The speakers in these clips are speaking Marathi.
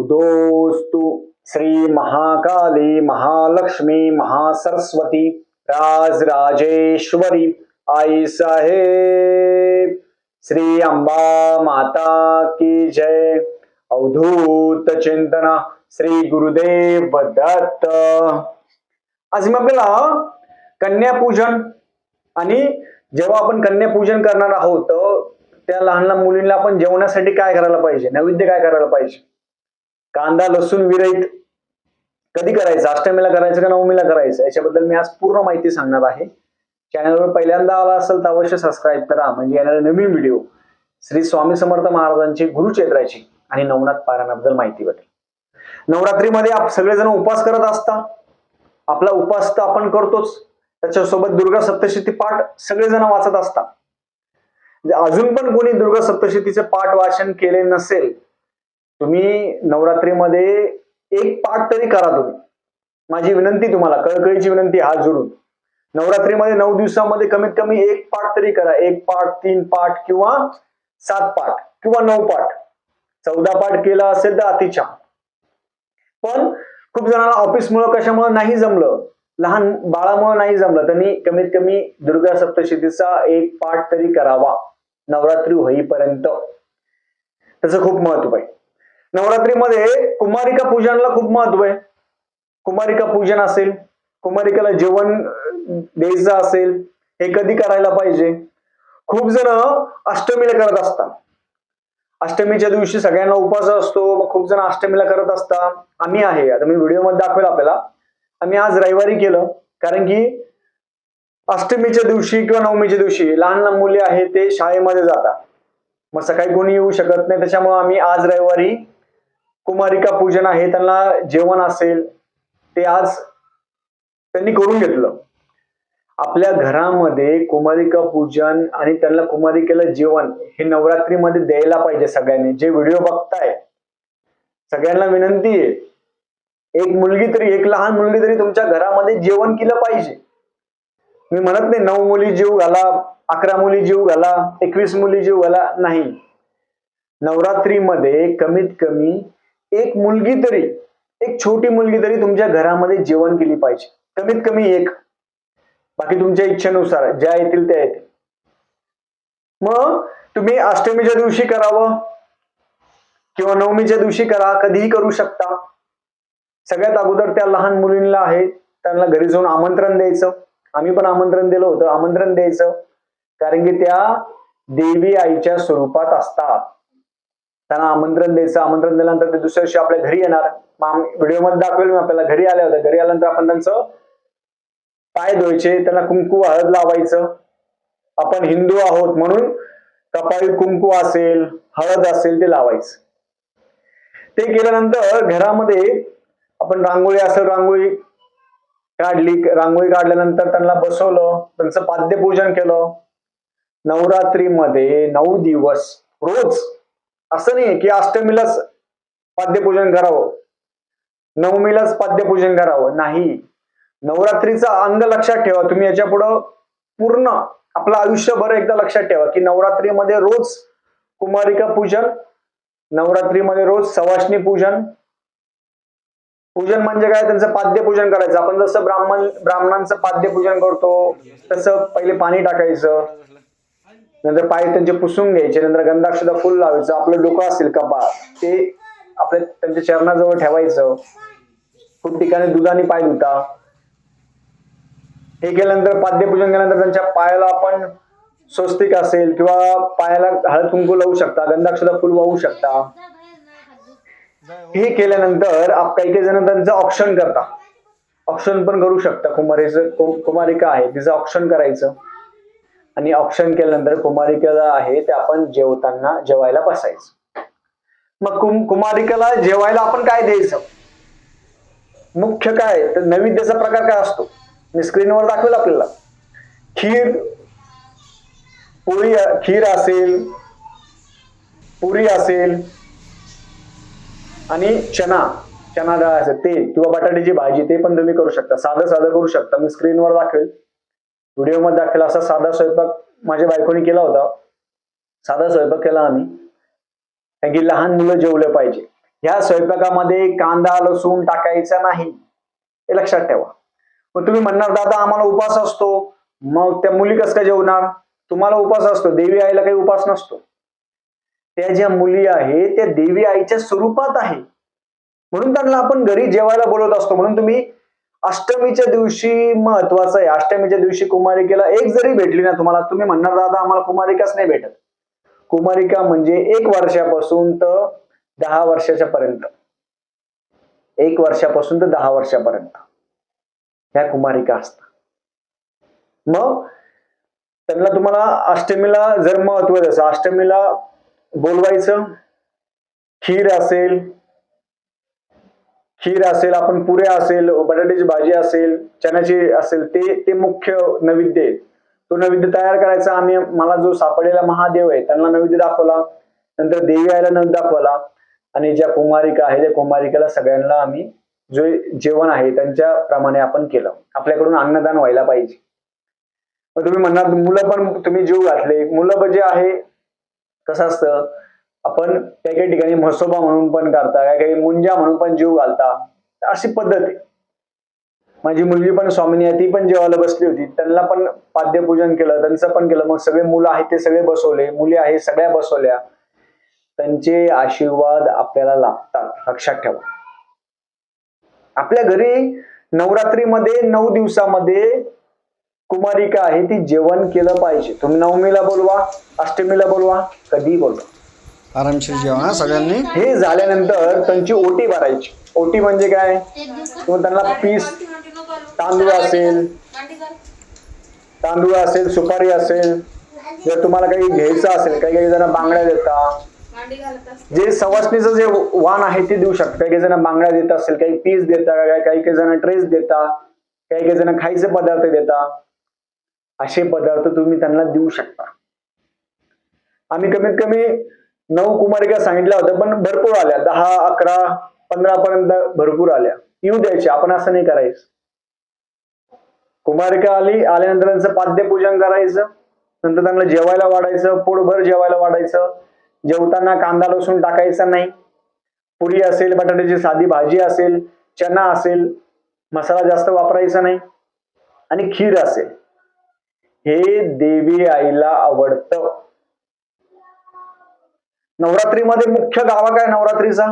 उदोस्तु श्री महाकाली महालक्ष्मी महासरस्वती राज राजेश्वरी आई साहेब। श्री अंबा माता की जय। अवधूत चिंतना श्री गुरुदेव दत्त। आज मी आपल्याला कन्यापूजन आणि जेव्हा आपण कन्यापूजन करणार आहोत त्या लहान लहान मुलींना आपण जेवणासाठी काय करायला पाहिजे? नैवेद्य काय करायला पाहिजे? कांदा लसूण विरहित कधी करायचं? अष्टमीला करायचं का नवमीला करायचं? याच्याबद्दल मी आज पूर्ण माहिती सांगणार आहे. चॅनलवर पहिल्यांदा आला असेल तर अवश्य सबस्क्राईब करा. म्हणजे येणारे नवीन व्हिडिओ श्री स्वामी समर्थ महाराजांची गुरुचेत्राची आणि नवनाथ पारायणाबद्दल माहिती भेटेल. नवरात्रीमध्ये आप सगळेजण उपास करत असता. आपला उपास तर आपण करतोच. त्याच्यासोबत दुर्गा सप्तशती पाठ सगळेजण वाचत असतात म्हणजे अजून पण कोणी दुर्गा सप्तशतीचे पाठ वाचन केले नसेल तुम्ही नवरात्रीमध्ये एक पाठ तरी करा तुम्ही. माझी विनंती तुम्हाला कळकळीची विनंती हात जोडून. नवरात्रीमध्ये नऊ दिवसामध्ये कमीत कमी एक पाठ तरी करा. एक पाठ तीन पाठ किंवा सात पाठ किंवा नऊ पाठ. चौदा पाठ केला असेल तर अतिछान पण खूप जणांना ऑफिसमुळं कशामुळं नाही जमलं. लहान बाळामुळं नाही जमलं. त्यांनी कमीत कमी दुर्गा सप्तशतीचा एक पाठ तरी करावा. नवरात्री होईपर्यंत. त्याचं खूप महत्त्व आहे. नवरात्रीमध्ये कुमारिका पूजनाला खूप महत्त्व आहे. कुमारिका पूजन असेल कुमारिकेला जेवण द्यायचं असेल हे कधी करायला पाहिजे? खूप जण अष्टमीला करत असतात. अष्टमीच्या दिवशी सगळ्यांना उपवास असतो मग खूप जण अष्टमीला करत असतात. आम्ही आहे आता मी व्हिडिओमध्ये दाखवेल आपल्याला. आम्ही आज रविवारी केलं कारण की अष्टमीच्या दिवशी किंवा नवमीच्या दिवशी लहान लहान मुले आहेत ते शाळेमध्ये जातात. मग सकाळी कोणी येऊ शकत नाही त्याच्यामुळे आम्ही आज रविवारी कुमारिका पूजन आहे त्यांना जेवण असेल ते आज त्यांनी करून घेतलं. आपल्या घरामध्ये कुमारिका पूजन आणि त्यांना कुमारिकेला जेवण हे नवरात्रीमध्ये द्यायला पाहिजे सगळ्यांनी. जे व्हिडिओ बघताय सगळ्यांना विनंती आहे एक मुलगी तरी एक लहान मुलगी तरी तुमच्या घरामध्ये जेवण केलं पाहिजे. मी म्हणत नाही नऊ मुली जीव घाला अकरा मुली जीव घाला एकवीस मुली जीव घाला नाही. नवरात्रीमध्ये कमीत कमी एक मुलगी तरी एक छोटी मुलगी तरी तुमच्या घरामध्ये जेवण केली पाहिजे. कमीत कमी एक. बाकी तुमच्या इच्छेनुसार ज्या येतील त्या येतील. मग तुम्ही अष्टमीच्या दिवशी करावं किंवा नवमीच्या दिवशी करा कधीही करू शकता. सगळ्यात अगोदर त्या लहान मुलींना आहे त्यांना घरी जाऊन आमंत्रण द्यायचं. आम्ही पण आमंत्रण दिलं होतं आमंत्रण द्यायचं. कारण की त्या देवी आईच्या स्वरूपात असतात. त्यांना आमंत्रण द्यायचं. आमंत्रण दिल्यानंतर ते दुसऱ्या दिवशी आपल्या घरी येणार. व्हिडिओमध्ये दाखवेल मी आपल्याला घरी आल्या होत्या. घरी आल्यानंतर आपण त्यांचं पाय धुवायचे त्यांना कुंकू हळद लावायचं. आपण हिंदू आहोत म्हणून कपाळी कुंकू असेल हळद असेल ते लावायचं. ते केल्यानंतर घरामध्ये आपण रांगोळी असेल रांगोळी काढली. रांगोळी काढल्यानंतर त्यांना बसवलं. त्यांचं पाद्यपूजन केलं. नवरात्रीमध्ये नऊ दिवस रोज असं नाही की अष्टमीलाच पाद्यपूजन करावं. नवमीलाच पाद्यपूजन करावं. नाही. नवरात्रीचा अंग लक्षात ठेवा. तुम्ही याच्या पुढं पूर्ण आपलं आयुष्यभर एकदा लक्षात ठेवा की नवरात्रीमध्ये रोज कुमारिका पूजन नवरात्रीमध्ये रोज सवाष्णी पूजन. पूजन म्हणजे काय? त्यांचं पाद्यपूजन करायचं. आपण जसं ब्राह्मण ब्राह्मणांचं पाद्यपूजन करतो तसं पहिले पाणी टाकायचं. नंतर पाय त्यांचे पुसून घ्यायचे नंतर गंधाक्षदा फुल लावायचं. आपलं डोकं असेल कपा ते आपल्या त्यांच्या चरणाजवळ ठेवायचं. खूप ठिकाणी दुधाने पाय धुता. हे केल्यानंतर पाद्यपूजन केल्यानंतर त्यांच्या पायाला आपण स्वस्तिक असेल किंवा पायाला हळद कुंकू लावू शकता गंधाक्षदा फुल वाहू शकता. हे केल्यानंतर आप- काही काही जण त्यांचं ऑप्शन करता. ऑप्शन पण करू शकता. कुमारीचं कुमारिका आहे तिचं ऑप्शन करायचं. आणि ऑप्शन केल्यानंतर कुमारिकेला आहे ते आपण जेवताना जेवायला बसायचं. मग कुम कुमारिकेला जेवायला आपण काय द्यायचं? मुख्य काय? तर नैवेद्याचा प्रकार काय असतो? मी स्क्रीनवर दाखवेल आपल्याला. खीर पोळी खीर असेल पुरी असेल आणि चना चना डाळ असेल ते किंवा बटाट्याची भाजी ते पण तुम्ही करू शकता. साधं साधं करू शकता. मी स्क्रीनवर दाखवेल. व्हिडिओमध्ये दाखवला असा साधा स्वयंपाक माझ्या बायकोनी केला होता. साधा स्वयंपाक केला आम्ही. कारण की लहान मुलं जेवलं पाहिजे. ह्या स्वयंपाकामध्ये कांदा लसूण टाकायचा नाही. हे लक्षात ठेवा. मग तुम्ही म्हणणार दादा आम्हाला उपास असतो. मग त्या मुली कसं काय जेवणार? तुम्हाला उपास असतो. देवी आईला काही उपास नसतो. त्या ज्या मुली आहेत त्या देवी आईच्या स्वरूपात आहे. म्हणून त्यांना आपण घरी जेवायला बोलवत असतो. म्हणून तुम्ही अष्टमीच्या दिवशी महत्वाचं आहे. अष्टमीच्या दिवशी कुमारिकेला एक जरी भेटली ना तुम्हाला तुम्ही म्हणणार दादा आम्हाला कुमारिकाच नाही भेटत. कुमारिका म्हणजे एक वर्षापासून तर दहा वर्षाच्या पर्यंत एक वर्षापासून तर दहा वर्षापर्यंत. ह्या कुमारिका असतात. मग त्यांना तुम्हाला अष्टमीला जर महत्त्व आहे अष्टमीला बोलवायचं खीर असेल खीर असेल आपण पुऱ्या असेल बटाट्याची भाजी असेल चण्याची असेल ते ते मुख्य नैवेद्य आहे. तो नैवेद्य तयार करायचा आम्ही मला जो सापडलेला महादेव आहे त्यांना नैवेद्य दाखवला नंतर देवी आईला नैवेद्य दाखवला आणि ज्या कुमारिका आहे त्या कुमारिकेला सगळ्यांना आम्ही जे जेवण आहे त्यांच्या प्रमाणे आपण केलं. आपल्याकडून अन्नदान व्हायला पाहिजे. मग तुम्ही म्हणणार मुलं पण तुम्ही जीव घातले. मुलं पण जे आहे कसं असतं? आपण काही काही ठिकाणी म्हसोबा म्हणून पण करता काही काही मुंजा म्हणून पण जीव घालता. अशी पद्धत आहे. माझी मुलगी पण स्वामिनी आहे ती पण जेवायला बसली होती. त्यांना पण पाद्यपूजन केलं त्यांचं पण केलं. मग सगळे मुलं आहेत ते सगळे बसवले. मुली आहेत सगळ्या बसवल्या. त्यांचे आशीर्वाद आपल्याला लागतात. लक्षात ठेवा. आपल्या घरी नवरात्रीमध्ये नऊ दिवसामध्ये कुमारिका आहे ती जेवण केलं पाहिजे. तुम्ही नवमीला बोलवा अष्टमीला बोलवा कधी बोलवा. आरामशीर जेवण सगळ्यांनी? हे झाल्यानंतर त्यांची ओटी भरायची. ओटी म्हणजे काय? त्यांना पीस तांदूळ असेल तांदूळ असेल सुपारी असेल जर तुम्हाला काही घ्यायचं असेल काही काही जण बांगड्या देतात. जे सवासणीचं जे वाण आहे ते देऊ शकतात. काही काही जण बांगड्या देत असेल काही पीस देतात काही काही काही जण ड्रेस देतात काही काही जण खायचे पदार्थ देतात. असे पदार्थ तुम्ही त्यांना देऊ शकता. आम्ही कमीत कमी नऊ कुमारिका सांगितल्या होत्या पण भरपूर आल्या. दहा अकरा पंधरा पर्यंत भरपूर आल्या. येऊ द्यायचे आपण असं नाही करायचं. कुमारिका आली आल्यानंतर त्यांचं पाद्यपूजन करायचं. नंतर त्यांना जेवायला वाढायचं पोटभर जेवायला वाढायचं. जेवताना कांदा लसूण टाकायचा नाही. पुरी असेल बटाट्याची साधी भाजी असेल चना असेल मसाला जास्त वापरायचा नाही. आणि खीर असेल. हे देवी आईला आवडतं. नवरात्रीमध्ये मुख्य गावा काय नवरात्रीचा?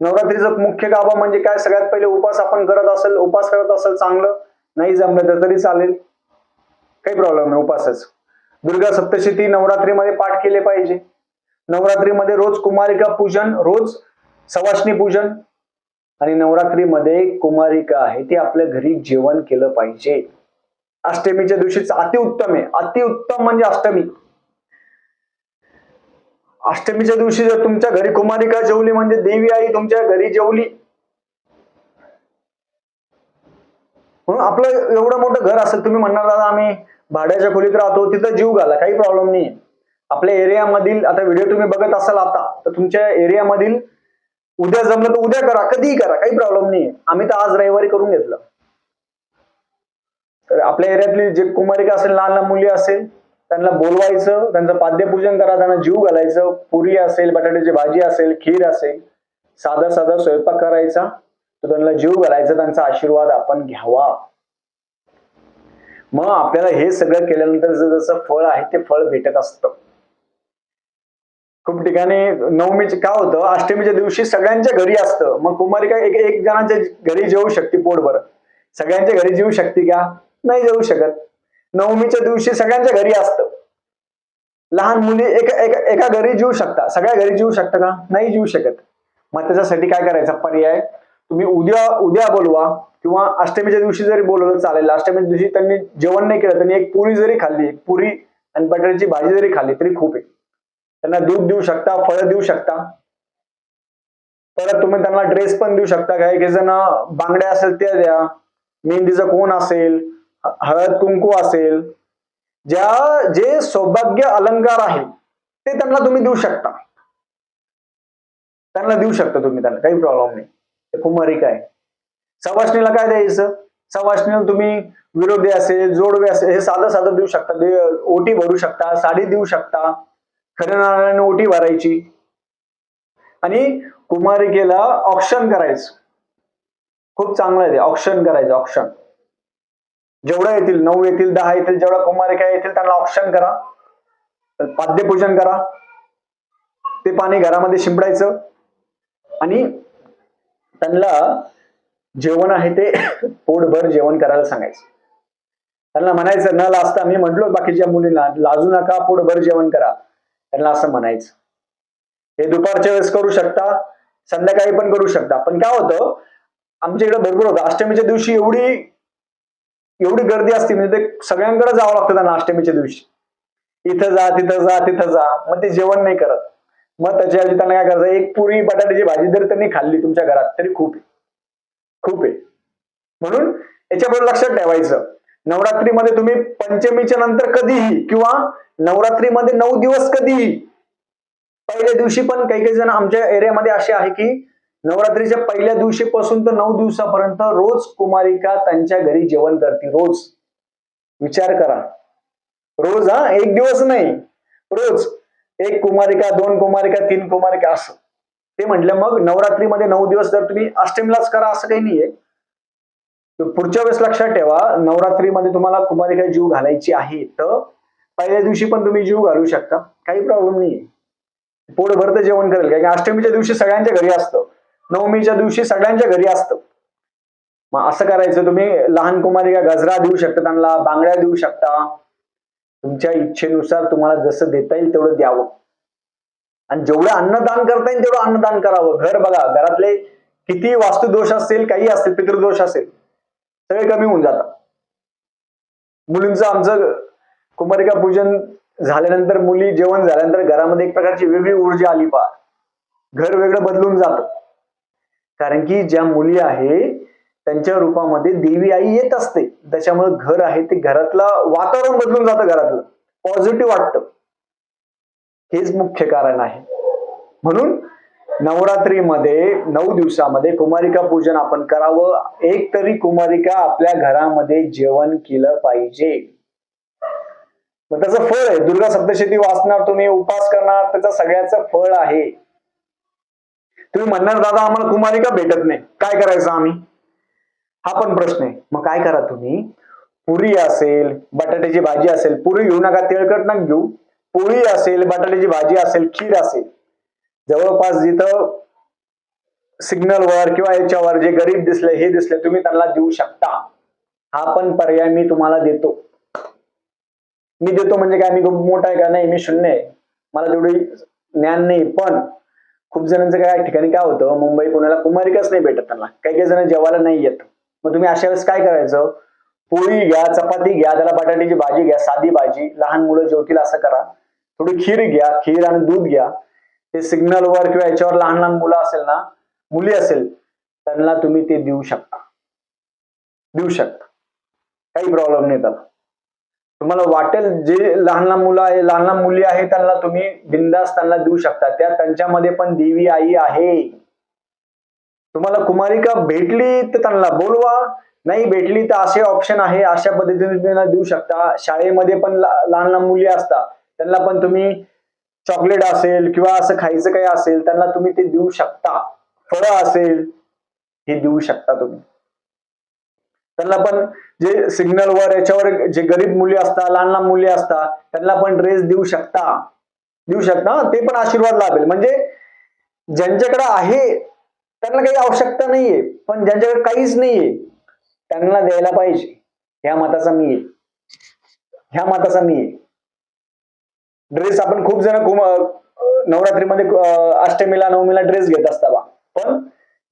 नवरात्रीचा मुख्य गाभा म्हणजे काय? सगळ्यात पहिले उपास आपण करत असेल उपास करत असेल चांगलं. नाही जमलं तर तरी चालेल. काही प्रॉब्लेम नाही उपासच. दुर्गा सप्तशती नवरात्रीमध्ये पाठ केले पाहिजे. नवरात्रीमध्ये रोज कुमारिका पूजन रोज सवाष्णी पूजन. आणि नवरात्रीमध्ये कुमारिका आहे ती आपल्या घरी जेवण केलं पाहिजे. अष्टमीच्या दिवशीच अतिउत्तम आहे. अतिउत्तम म्हणजे अष्टमी. अष्टमीच्या दिवशी जर तुमच्या घरी कुमारिका जेवली म्हणजे देवी आई तुमच्या घरी जेवली? म्हणून आपलं एवढं मोठं घर असेल तुम्ही म्हणणार दादा आम्ही भाड्याच्या खोलीत राहतो तिथं जीव घाला काही प्रॉब्लेम नाही आपल्या एरियामधील आता व्हिडिओ तुम्ही बघत असाल आता तर तुमच्या एरियामधील उद्या जमलं तर उद्या करा कधीही करा काही प्रॉब्लेम नाही आम्ही तर आज रविवारी करून घेतलं. तर आपल्या एरियातली जे कुमारिका असेल लहान लहान मुली असेल त्यांना बोलवायचं त्यांचं पाद्यपूजन करा त्यांना जीव घालायचं पुरी असेल बटाट्याची भाजी असेल खीर असेल साधा साधा स्वयंपाक करायचा तर त्यांना जीव घालायचा त्यांचा आशीर्वाद आपण घ्यावा. मग आपल्याला हे सगळं केल्यानंतर जसं जसं फळ आहे ते फळ भेटत असतं. खूप ठिकाणी नवमीचे काय होतं अष्टमीच्या दिवशी सगळ्यांच्या घरी असतं. मग कुमारिका एक एक जणांच्या घरी जेवू शकते पोटभर. सगळ्यांच्या घरी जेवू शकते का? नाही जेवू शकत. नवमीच्या दिवशी सगळ्यांच्या घरी असतं. लहान मुली एका एका एका घरी जीवू शकता. सगळ्या घरी जीवू शकता का? नाही जीव शकत. मग त्याच्यासाठी काय करायचा? पर्याय? तुम्ही उद्या उद्या बोलवा किंवा अष्टमीच्या दिवशी जरी बोलवलं चालेल अष्टमीच्या दिवशी त्यांनी जेवण नाही केलं त्यांनी एक पुरी जरी खाल्ली पुरी आणि बटाट्याची भाजी जरी खाल्ली तरी खूप आहे. त्यांना दूध देऊ शकता फळं देऊ शकता. परत तुम्ही त्यांना ड्रेस पण देऊ शकता. काही काही जण बांगड्या असेल त्या द्या. मेहंदीचा कोण असेल हळद कुंकू असेल ज्या जे सौभाग्य अलंकार आहे ते त्यांना तुम्ही देऊ शकता. त्यांना देऊ शकता तुम्ही त्यांना काही प्रॉब्लेम नाही. ते कुमारिका आहे. सवाष्णीला काय द्यायचं? सवाष्णीला तुम्ही विरोधी असेल जोडवे असेल हे साधं साधं देऊ शकता. दे- ओटी भरू शकता साडी देऊ शकता. खरे ओटी भरायची. आणि कुमारिकेला ऑप्शन करायचं. खूप चांगलं आहे ते ऑप्शन करायचं ऑप्शन जेवढं येतील नऊ येतील दहा येतील जेवढा कुमारिका येतील त्यांना ऑप्शन करा. पाद्यपूजन करा. ते पाणी घरामध्ये शिंपडायचं. आणि त्यांना जेवण आहे ते पोटभर जेवण करायला सांगायचं. त्यांना म्हणायचं न लाजता मी म्हटलो बाकीच्या मुलींना लाजू नका पोटभर जेवण करा. त्यांना असं म्हणायचं. हे दुपारच्या वेळेस करू शकता संध्याकाळी पण करू शकता. पण काय होतं आमच्या इकडे भरपूर होतं. अष्टमीच्या दिवशी एवढी एवढी गर्दी असते म्हणजे ते सगळ्यांकडे जावं लागतं त्यांना अष्टमीच्या दिवशी. इथं जा तिथं जा तिथं जा. मग ते जेवण नाही करत. मग त्याच्याऐवजी त्यांना काय करायचं एक पुरी बटाट्याची भाजी जरी त्यांनी खाल्ली तुमच्या घरात तरी खूप आहे. खूप आहे. म्हणून याच्याबरोबर लक्षात ठेवायचं. नवरात्रीमध्ये तुम्ही पंचमीच्या नंतर कधीही किंवा नवरात्रीमध्ये नऊ दिवस कधीही पहिल्या दिवशी पण काही काही जण आमच्या एरियामध्ये असे आहे की नवरात्रीच्या पहिल्या दिवशीपासून तर नऊ दिवसापर्यंत रोज कुमारिका त्यांच्या घरी जेवण करते रोज. विचार करा. रोज हा? एक दिवस नाही. रोज. एक कुमारिका दोन कुमारिका तीन कुमारिका असं. ते म्हटलं मग नवरात्रीमध्ये नऊ दिवस जर तुम्ही अष्टमीलाच करा असं काही नाहीये. पुढच्या वेळेस लक्षात ठेवा नवरात्रीमध्ये तुम्हाला कुमारिका जीव घालायची आहे तर पहिल्या दिवशी पण तुम्ही जीव घालू शकता. काही प्रॉब्लेम नाहीये. पोट भरतं जेवण करेल कारण अष्टमीच्या दिवशी सगळ्यांच्या घरी असतं. नवमीच्या दिवशी सगळ्यांच्या घरी असतं. मग असं करायचं तुम्ही लहान कुमारिका गजरा देऊ शकता त्यांना बांगड्या देऊ शकता. तुमच्या इच्छेनुसार तुम्हाला जसं देता येईल तेवढं द्यावं. आणि जेवढं अन्नदान करता येईल तेवढं अन्नदान करावं. घर बघा घरातले किती वास्तुदोष असेल काही असतील पितृदोष असेल सगळे कमी होऊन जातात. मुलींचं आमचं कुमारिका पूजन झाल्यानंतर मुली जेवण झाल्यानंतर घरामध्ये एक प्रकारची वेगळी ऊर्जा आली पा घर वेगळं बदलून जातं. कारण की ज्या मुली आहे त्यांच्या रूपामध्ये देवी आई येत असते. त्याच्यामुळे घर आहे ते घरातलं वातावरण बदलून जातं घरातलं. पॉझिटिव्ह वाटतं. हेच मुख्य कारण आहे. म्हणून नवरात्रीमध्ये नऊ दिवसामध्ये कुमारिका पूजन आपण करावं. एक तरी कुमारिका आपल्या घरामध्ये जेवण केलं पाहिजे. मग त्याचं फळ आहे. दुर्गा सप्तशती वाचणार तुम्ही उपास करणार त्याचं सगळ्याचं फळ आहे. तुम्ही म्हणणार दादा आम्हाला कुमारिका भेटत नाही? काय करायचं आम्ही? हा पण प्रश्न आहे. मग काय करा तुम्ही? पुरी असेल बटाट्याची भाजी असेल पुरी घेऊ नका तेलकट नका घेऊ. पोळी असेल बटाट्याची भाजी असेल खीर असेल. जवळपास जिथं सिग्नलवर किंवा याच्यावर जे गरीब दिसले हे दिसले तुम्ही त्यांना देऊ शकता. हा पण पर्याय मी तुम्हाला देतो. मी देतो म्हणजे काय? मी खूप मोठा आहे का? नाही मी शून्य आहे. मला तेवढी ज्ञान नाही पण खूप जणांचं काय ठिकाणी काय होतं मुंबई पुण्याला कुमारिकाच नाही भेटत त्यांना. काही काही जण जेवायला नाही येत. मग तुम्ही अशा वेळेस काय करायचं? पोळी घ्या चपाती घ्या त्याला बटाट्याची भाजी घ्या साधी भाजी लहान मुलं जेवतील असं करा. थोडी खीर घ्या खीर आणि दूध घ्या. ते सिग्नलवर किंवा याच्यावर लहान लहान मुलं असेल ना मुली असेल त्यांना तुम्ही ते देऊ शकता. देऊ शकता. काही प्रॉब्लेम नाही त्याला. तुम्हाला वाटेल जे लहान लहान मुलं आहे लहान लहान मुली आहे त्यांना तुम्ही बिंदास त्यांना देऊ शकता. त्या त्यांच्यामध्ये पण देवी आई आहे. तुम्हाला कुमारिका भेटली तर त्यांना बोलवा. नाही भेटली तर असे ऑप्शन आहे अशा पद्धतीने तुम्ही त्यांना देऊ शकता. शाळेमध्ये पण लहान लहान मुली असतात. त्यांना पण तुम्ही चॉकलेट असेल किंवा असं खायचं काही असेल त्यांना तुम्ही ते देऊ शकता. फळं असेल हे देऊ शकता तुम्ही. त्यांना पण जे सिग्नलवर याच्यावर जे गरीब मुली असतात लहान लहान मुली असतात त्यांना पण ड्रेस देऊ शकता. देऊ शकता ते पण आशीर्वाद लाभेल. म्हणजे ज्यांच्याकडे आहे त्यांना काही आवश्यकता नाहीये पण ज्यांच्याकडे काहीच नाहीये त्यांना द्यायला पाहिजे. ह्या मताचा मी आहे. ह्या मताचा मी आहे. ड्रेस आपण खूप जण नवरात्रीमध्ये अष्टमीला नवमीला ड्रेस घेत असता बा पण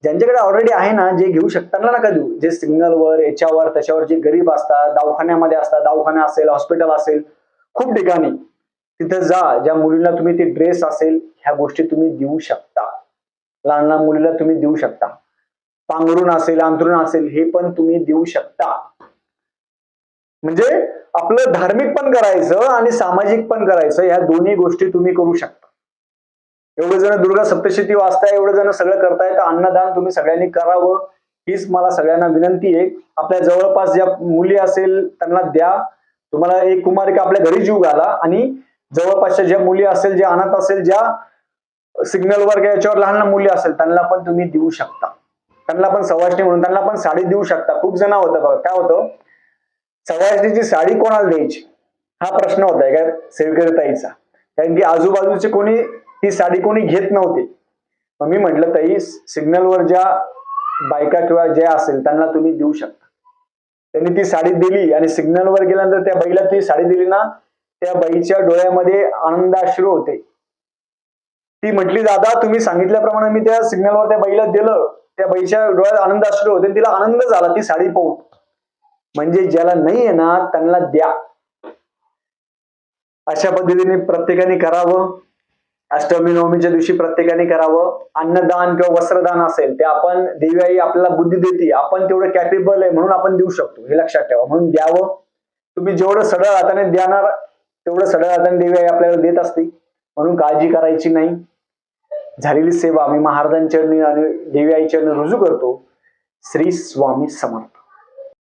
ज्यांच्याकडे ऑलरेडी आहे ना जे घेऊ शकतात ना नका देऊ. जे सिग्नलवर याच्यावर त्याच्यावर जे गरीब असतात दवाखान्यामध्ये असतात दवाखाना असेल हॉस्पिटल असेल खूप ठिकाणी. तिथं जा ज्या मुलींना तुम्ही ते ड्रेस असेल ह्या गोष्टी तुम्ही देऊ शकता. लहान लहान मुलीला तुम्ही देऊ शकता. पांघरून असेल अंतरुण असेल हे पण तुम्ही देऊ शकता. म्हणजे आपलं धार्मिक पण करायचं आणि सामाजिक पण करायचं ह्या दोन्ही गोष्टी तुम्ही करू शकता. एवढे जण दुर्गा सप्तशती वाचताय एवढे जण सगळं करताय तर अन्नदान तुम्ही सगळ्यांनी करावं हीच मला सगळ्यांना विनंती आहे. आपल्या जवळपास ज्या मुली असेल त्यांना द्या. तुम्हाला एक कुमारिका आपल्या घरी जीव घाला आणि जवळपासच्या ज्या मुली असेल ज्या अनाथ असेल ज्या सिग्नलवर वर याच्यावर लहान लहान मुली असेल त्यांना पण तुम्ही देऊ शकता. त्यांना पण सवासणी म्हणून त्यांना पण साडी देऊ शकता. खूप जण होतं बघा. काय होतं? सवासणीची साडी कोणाला द्यायची? हा प्रश्न होता एका सेवेकरी ताईचा. कारण की आजूबाजूचे कोणी ती साडी कोणी घेत नव्हते. मग मी म्हटलं ताई सिग्नलवर ज्या बायका किंवा ज्या असेल त्यांना तुम्ही देऊ शकता. त्यांनी ती साडी दिली आणि सिग्नलवर गेल्यानंतर त्या बाईला ती साडी दिली ना त्या बाईच्या डोळ्यामध्ये आनंदाश्रू होते. ती म्हटली दादा तुम्ही सांगितल्याप्रमाणे मी त्या सिग्नलवर त्या बाईला दिलं. त्या बाईच्या डोळ्यात आनंदाश्रू होते तिला आनंद झाला ती साडी पाहून. म्हणजे ज्याला नाही आहे ना त्यांना द्या. अशा पद्धतीने प्रत्येकाने करावं. अष्टमी नवमीच्या दिवशी प्रत्येकाने करावं. अन्नदान किंवा वस्त्रदान असेल ते आपण देवी आई आपल्याला बुद्धी देते. आपण तेवढं कॅपेबल आहे म्हणून आपण देऊ शकतो. हे लक्षात ठेवा. म्हणून द्यावं. तुम्ही जेवढं सरळ हाताने देणार तेवढं सरळ हाताने देवी आई आपल्याला देत असते. म्हणून काळजी करायची नाही. झालेली सेवा आम्ही महाराजांच्या आणि देवी आई रुजू करतो. श्री स्वामी समर्थ.